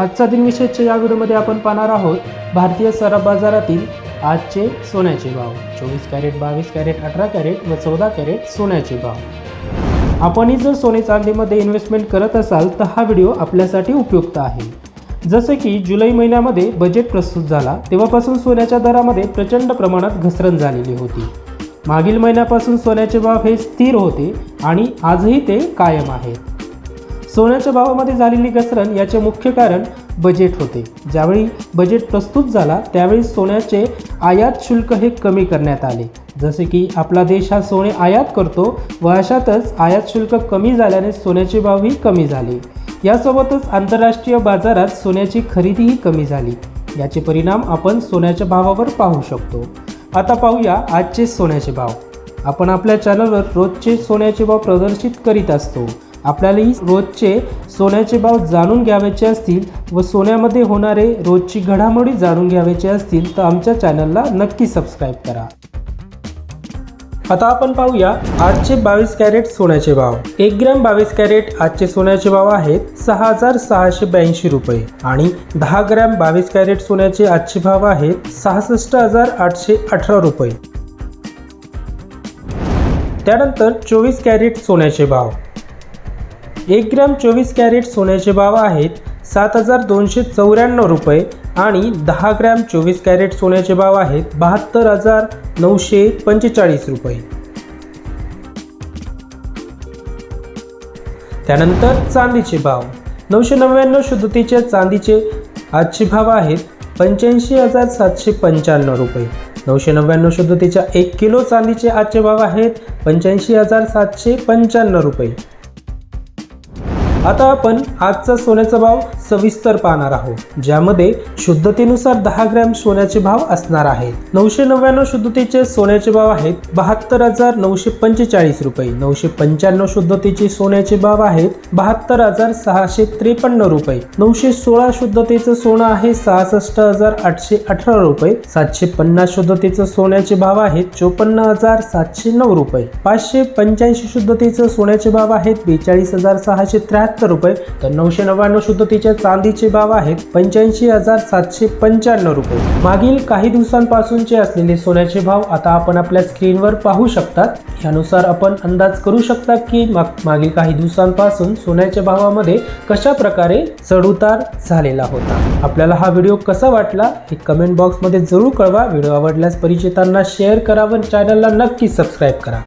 आजचा दिनविशेषच्या या व्हिडिओमध्ये आपण पाहणार आहोत भारतीय सराफ बाजारातील आजचे सोन्याचे भाव. चोवीस कॅरेट बावीस कॅरेट अठरा कॅरेट व चौदा कॅरेट सोन्याचे भाव. आपणही जर सोने चांदीमध्ये इन्व्हेस्टमेंट करत असाल तर हा व्हिडिओ आपल्यासाठी उपयुक्त आहे. जसे की जुलै महिन्यामध्ये बजेट प्रस्तुत झाला तेव्हापासून सोन्याच्या दरामध्ये प्रचंड प्रमाणात घसरण झालेली होती. मागील महिन्यापासून सोन्याचे भाव हे स्थिर होते आणि आजही ते कायम आहेत. सोन्याच्या भावामध्ये झालेली घसरण याचे मुख्य कारण बजेट होते. ज्यावेळी बजेट प्रस्तुत झाला त्यावेळी सोन्याचे आयात शुल्क हे कमी करण्यात आले. जसे की आपला देश हा सोने आयात करतो व अशातच आयात शुल्क कमी झाल्याने सोन्याचे भावही कमी झाले. यासोबतच आंतरराष्ट्रीय बाजारात सोन्याची खरेदीही कमी झाली. याचे परिणाम आपण सोन्याच्या भावावर पाहू शकतो. आता पाहूया आजचे सोन्याचे भाव. आपण आपल्या चॅनलवर रोजचे सोन्याचे भाव प्रदर्शित करीत असतो. आपल्यालाही रोजचे सोन्याचे भाव जाणून घ्यावयाचे असतील व सोन्यामध्ये होणारे रोजची घडामोडी जाणून घ्यावयाचे असतील तर आमच्या चॅनलला नक्की सबस्क्राईब करा. आता आपण पाहूया आठशे बावीस कॅरेट सोन्याचे भाव. एक ग्रॅम बावीस कॅरेट आजचे सोन्याचे भाव आहेत सहा हजार सहाशे ब्याऐंशी रुपये आणि दहा ग्रॅम बावीस कॅरेट सोन्याचे आजचे भाव आहेत सहासष्ट हजार आठशे अठरा रुपये. त्यानंतर चोवीस कॅरेट सोन्याचे भाव. एक ग्रॅम चोवीस कॅरेट सोन्याचे भाव आहेत सात हजार दोनशे चौऱ्याण्णव रुपये आणि दहा ग्रॅम चोवीस कॅरेट सोन्याचे भाव आहेत बहात्तर हजार नऊशे पंचेचाळीस रुपये. त्यानंतर चांदीचे भाव. नऊशे नव्याण्णव शुद्धतेच्या चांदीचे आजचे भाव आहेत पंच्याऐंशी हजार सातशे पंच्याण्णव रुपये. नऊशे नव्याण्णव शुद्धतेच्या एक किलो चांदीचे आजचे भाव आहेत पंच्याऐंशी हजार सातशे पंच्याण्णव रुपये. आता आपण आजचा सोन्याचा भाव सविस्तर पाहणार आहोत ज्यामध्ये शुद्धतेनुसार दहा ग्रॅम सोन्याचे भाव असणार आहेत. नऊशे नव्याण्णव शुद्धतेचे सोन्याचे भाव आहेत बहात्तर हजार नऊशे पंचेचाळीस रुपये. नऊशे पंच्याण्णव शुद्धतेचे सोन्याचे भाव आहेत बहात्तर हजार सहाशे त्रेपन्न रुपये. नऊशे सोळा शुद्धतेचं सोनं आहे सहासष्ट हजार आठशे अठरा रुपये. सातशे पन्नास शुद्धतेचं सोन्याचे भाव आहेत चोपन्न हजार सातशे नऊ रुपये. पाचशे पंच्याऐंशी शुद्धतेचं सोन्याचे भाव आहेत बेचाळीस हजार सहाशे त्र्याहत्तर रुपये. तर नऊशे नव्याण्णव शुद्धतेच्या चांदीचे भाव आहेत पंच्याऐंशी हजार सातशे पंच्याण्णव रुपये. मागील काही दिवसांपासूनचे असलेले सोन्याचे भाव आता आपण आपल्या स्क्रीनवर पाहू शकतात. यानुसार आपण अंदाज करू शकता की माग- मागील काही दिवसांपासून सोन्याच्या भावामध्ये कशा प्रकारे चढउतार झालेला होता. आपल्याला हा व्हिडिओ कसा वाटला हे कमेंट बॉक्समध्ये जरूर कळवा. व्हिडिओ आवडल्यास परिचितांना शेअर करा व चॅनलला नक्की सबस्क्राईब करा.